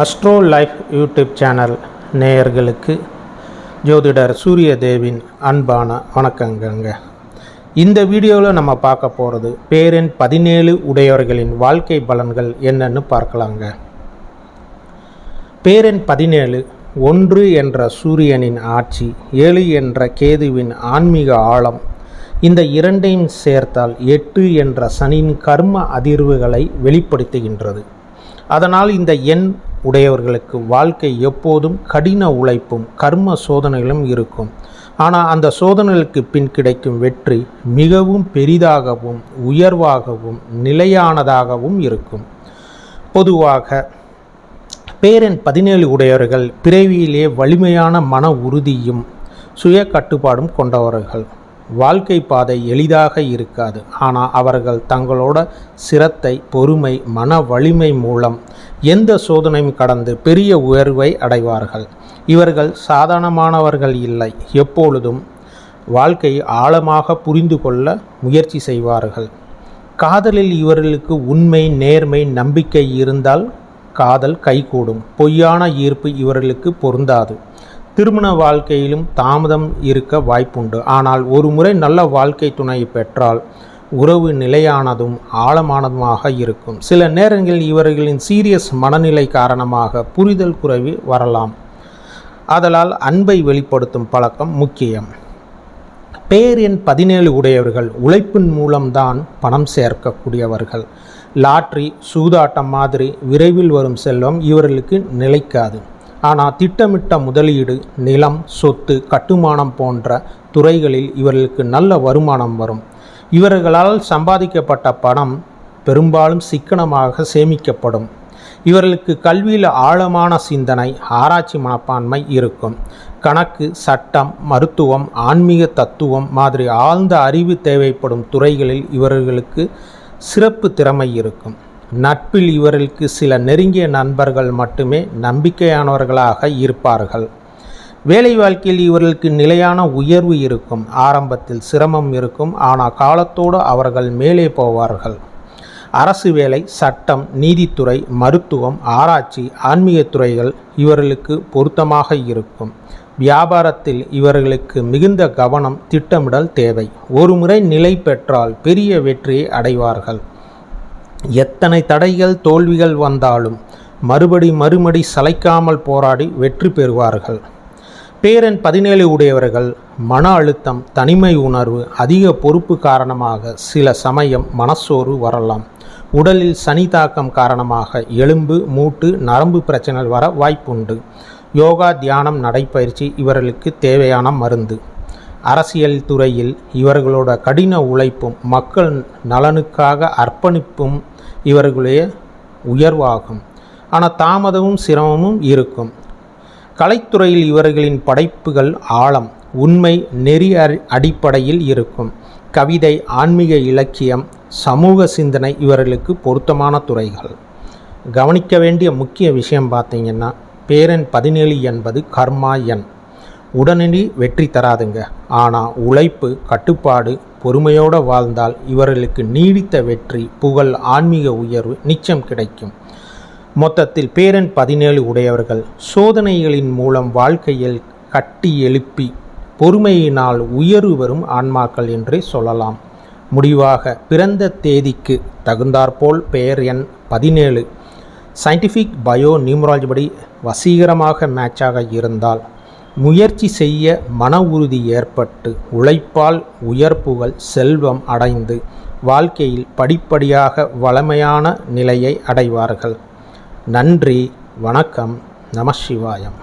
Astro life YouTube channel நேயர்களுக்கு ஜோதிடர் சூரியதேவின் அன்பான வணக்கங்கங்க இந்த வீடியோவில் நம்ம பார்க்க போகிறது பேரெண் பதினேழு உடையவர்களின் வாழ்க்கை பலன்கள் என்னன்னு பார்க்கலாங்க. பேரன் பதினேழு ஒன்று என்ற சூரியனின் ஆட்சி ஏழு என்ற கேதுவின் ஆன்மீக ஆழம் இந்த இரண்டையும் சேர்த்தால் எட்டு என்ற சனியின் கர்ம அதிர்வுகளை வெளிப்படுத்துகின்றது. அதனால் இந்த எண் உடையவர்களுக்கு வாழ்க்கை எப்போதும் கடின உழைப்பும் கர்ம சோதனைகளும் இருக்கும். ஆனால் அந்த சோதனைகளுக்கு பின் கிடைக்கும் வெற்றி மிகவும் பெரிதாகவும் உயர்வாகவும் நிலையானதாகவும் இருக்கும். பொதுவாக பேரன் பதினேழு உடையவர்கள் பிறவியிலே வலிமையான மன உறுதியும் சுய கட்டுப்பாடும் கொண்டவர்கள். வாழ்க்கை பாதை எளிதாக இருக்காது. ஆனால் அவர்கள் தங்களோட சிரத்தை பொறுமை மன வலிமை மூலம் எந்த சோதனையும் கடந்து பெரிய உயர்வை அடைவார்கள். இவர்கள் சாதாரணமானவர்கள் இல்லை. எப்பொழுதும் வாழ்க்கையை ஆழமாக புரிந்து கொள்ள முயற்சி செய்வார்கள். காதலில் இவர்களுக்கு உண்மை நேர்மை நம்பிக்கை இருந்தால் காதல் கைகூடும். பொய்யான ஈர்ப்பு இவர்களுக்கு பொருந்தாது. திருமண வாழ்க்கையிலும் தாமதம் இருக்க வாய்ப்புண்டு. ஆனால் ஒரு முறை நல்ல வாழ்க்கை துணை பெற்றால் உறவு நிலையானதும் ஆழமானதுமாக இருக்கும். சில நேரங்களில் இவர்களின் சீரியஸ் மனநிலை காரணமாக புரிதல் குறைவு வரலாம். அதனால் அன்பை வெளிப்படுத்தும் பழக்கம் முக்கியம். பேர் எண் பதினேழு உடையவர்கள் உழைப்பின் மூலம்தான் பணம் சேர்க்கக்கூடியவர்கள். லாட்ரி சூதாட்டம் மாதிரி விரைவில் வரும் செல்வம் இவர்களுக்கு நிலைக்காது. ஆனால் திட்டமிட்ட முதலீடு நிலம் சொத்து கட்டுமானம் போன்ற துறைகளில் இவர்களுக்கு நல்ல வருமானம் வரும். இவர்களால் சம்பாதிக்கப்பட்ட பணம் பெரும்பாலும் சிக்கனமாக சேமிக்கப்படும். இவர்களுக்கு கல்வியில் ஆழமான சிந்தனை ஆராய்ச்சி மனப்பான்மை இருக்கும். கணக்கு சட்டம் மருத்துவம் ஆன்மீக தத்துவம் மாதிரி ஆழ்ந்த அறிவு தேவைப்படும் துறைகளில் இவர்களுக்கு சிறப்பு திறமை இருக்கும். நட்பில் இவர்களுக்கு சில நெருங்கிய நண்பர்கள் மட்டுமே நம்பிக்கையானவர்களாக இருப்பார்கள். வேலை வாழ்க்கையில் இவர்களுக்கு நிலையான உயர்வு இருக்கும் ஆரம்பத்தில் சிரமம் இருக்கும் ஆனால் காலத்தோடு அவர்கள் மேலே போவார்கள். அரசு வேலை சட்டம் நீதித்துறை மருத்துவம் ஆராய்ச்சி ஆன்மீக துறைகள் இவர்களுக்கு பொருத்தமாக இருக்கும். வியாபாரத்தில் இவர்களுக்கு மிகுந்த கவனம் திட்டமிடல் தேவை. ஒருமுறை நிலை பெற்றால் பெரிய வெற்றியை அடைவார்கள். எத்தனை தடைகள் தோல்விகள் வந்தாலும் மறுபடி மறுபடி சளைக்காமல் போராடி வெற்றி பெறுவார்கள். பேரன் பதினேழு உடையவர்கள் மன அழுத்தம் தனிமை உணர்வு அதிக பொறுப்பு காரணமாக சில சமயம் மனசோர்வு வரலாம். உடலில் சனி தாக்கம் காரணமாக எலும்பு மூட்டு நரம்பு பிரச்சனை வர வாய்ப்புண்டு. யோகா தியானம் நடைப்பயிற்சி இவர்களுக்கு தேவையான மருந்து. அரசியல் துறையில் இவர்களோட கடின உழைப்பும் மக்கள் நலனுக்காக அர்ப்பணிப்பும் இவர்களுடைய உயர்வாகும். ஆனால் தாமதமும் சிரமமும் இருக்கும். கலைத்துறையில் இவர்களின் படைப்புகள் ஆழம் உண்மை நெறி அடிப்படையில் இருக்கும். கவிதை ஆன்மீக இலக்கியம் சமூக சிந்தனை இவர்களுக்கு பொருத்தமான துறைகள். கவனிக்க வேண்டிய முக்கிய விஷயம் பார்த்தீங்கன்னா பேரன் பதினேழு என்பது கர்மா எண். உடனடி வெற்றி தராதுங்க. ஆனால் உழைப்பு கட்டுப்பாடு பொறுமையோடு வாழ்ந்தால் இவர்களுக்கு நீடித்த வெற்றி புகழ் ஆன்மீக உயர்வு நிச்சயம் கிடைக்கும். மொத்தத்தில் பேரன் பதினேழு உடையவர்கள். சோதனைகளின் மூலம் வாழ்க்கையில் கட்டி எழுப்பி பொறுமையினால் உயர்வு வரும் ஆன்மாக்கள் என்றே சொல்லலாம். முடிவாக பிறந்த தேதிக்கு தகுந்தாற்போல் பெயர் எண் பதினேழு. சயின்டிஃபிக் பயோ நியூமராலஜி படி வசீகரமாக மேட்சாக இருந்தால் முயற்சி செய்ய மன உறுதி ஏற்பட்டு உழைப்பால் உயர்ப்புகள் செல்வம் அடைந்து வாழ்க்கையில் படிப்படியாக வளமையான நிலையை அடைவார்கள். நன்றி வணக்கம் நம சிவாயம்.